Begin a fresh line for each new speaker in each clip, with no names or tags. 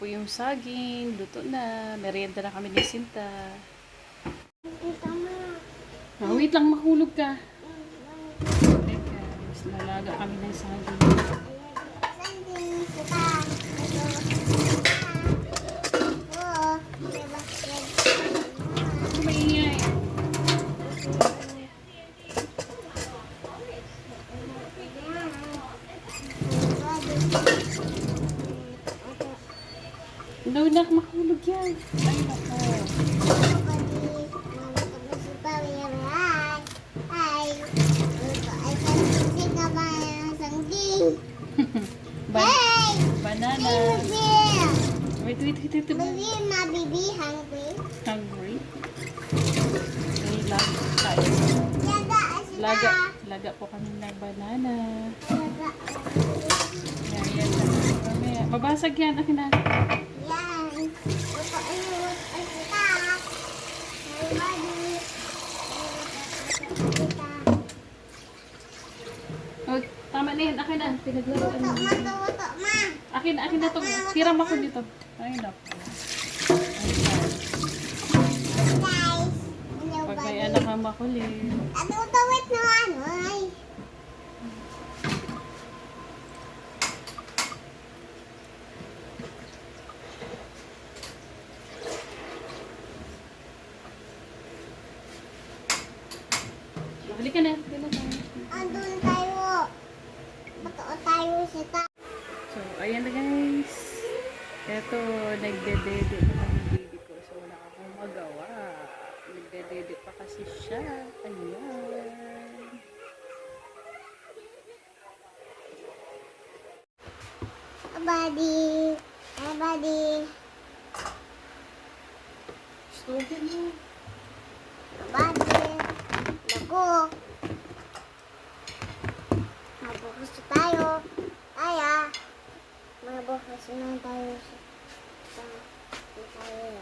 po yung saging. Luto na. Merienda na kami ni Sinta. Ah, wait lang, mahulog ka. Teka, mas nalaga kami ng saging. Ano maingay? Daw na mahulog yan. Ay, nako. Ba- banana. Wait, wait, wait, wait. wait. Hungry? Ay, laga tayo. Laga, laga po kami ng banana. Yan, yan. Mamaya. Babasag yan. Akin na. Oh, tama na yan. Akin na. Pinaglaruan mo. Akin, akin na to. Hiram ako dito. Ay, naku. Pag may anak ang makulit.
Ano tawit na ano ay?
Halika na. Halika na tayo.
Andun tayo. Bato tayo sa ta.
So, ayan na guys. Eto, nagdedede na ng baby ko. So, wala akong magawa. Nagdedede pa kasi siya. Ayan.
Buddy. Hi, buddy.
Slogan mo.
Buddy. Lago. Na tayo. Kaya. Mabukas na tayo sa... tayo.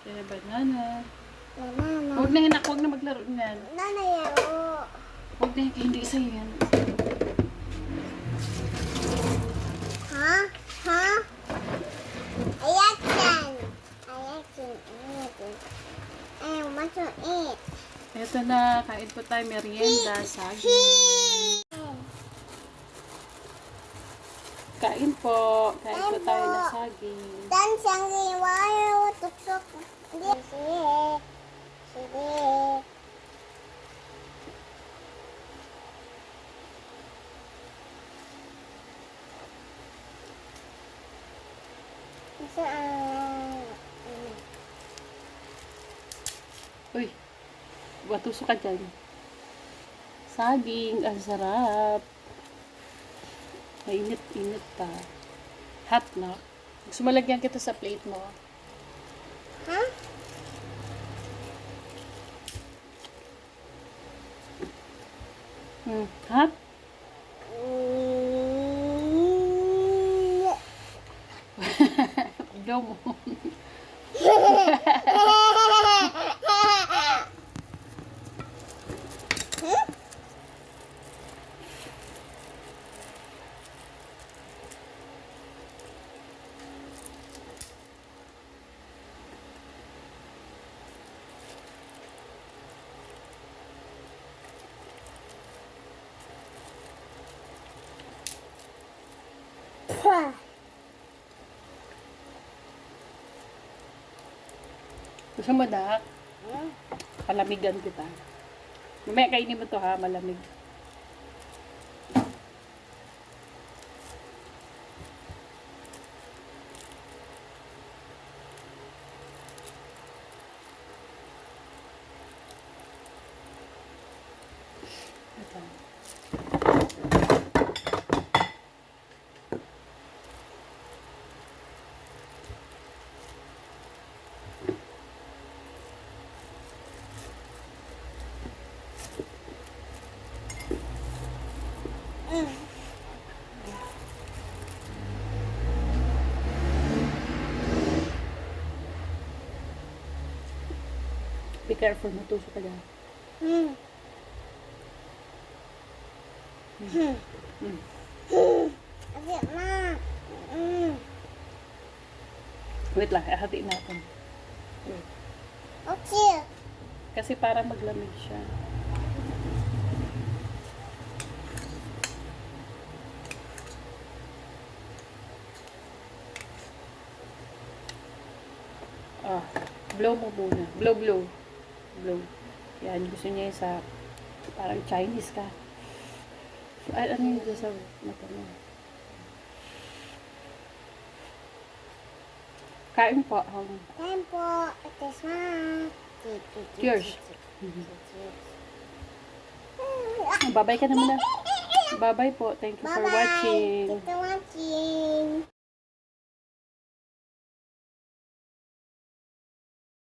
Kaya banana.
Banana.
Huwag na hinak, huwag na maglaro niyan.
Nanayaro.
Huwag na, hindi sa'yo yan.
Ha? Ha? Ayak yan. Ayak yan. Ayak yan. Ay, want to eat.
Eto na, kain po tayo merienda, saging. Kain po. Kain po tayo ng saging.
Dan siyang iwayo. Tuksok. Sige. Sige. Kasi ang...
Uy, batuso ka dyan. Saging, ang sarap. Mainit-init pa. Hot na. Gusto mo lagyan kita sa plate mo?
Ha?
Hmm, hot?
Mm.
Ikaw mo. Gusto mo, Dak? Palamigan kita. Mamaya kainin mo to ha, malamig. Ito. Be careful, matusok ka dyan.
Hmm.
Mm.
Kasi ma. Mm.
Wait lang, hahatiin natin. Wait.
Okay.
Kasi para maglamig siya. Ah, blow mo muna. Blow, blow. Blow. Yan, gusto niya yung sa parang Chinese ka. Ay, ano yung sa mata mo? Kain po. Um,
Time po. Ito sa.
Cheers. Babay ka na muna. Bye-bye po. Thank you for
Bye-bye.
watching.
Thank you for watching.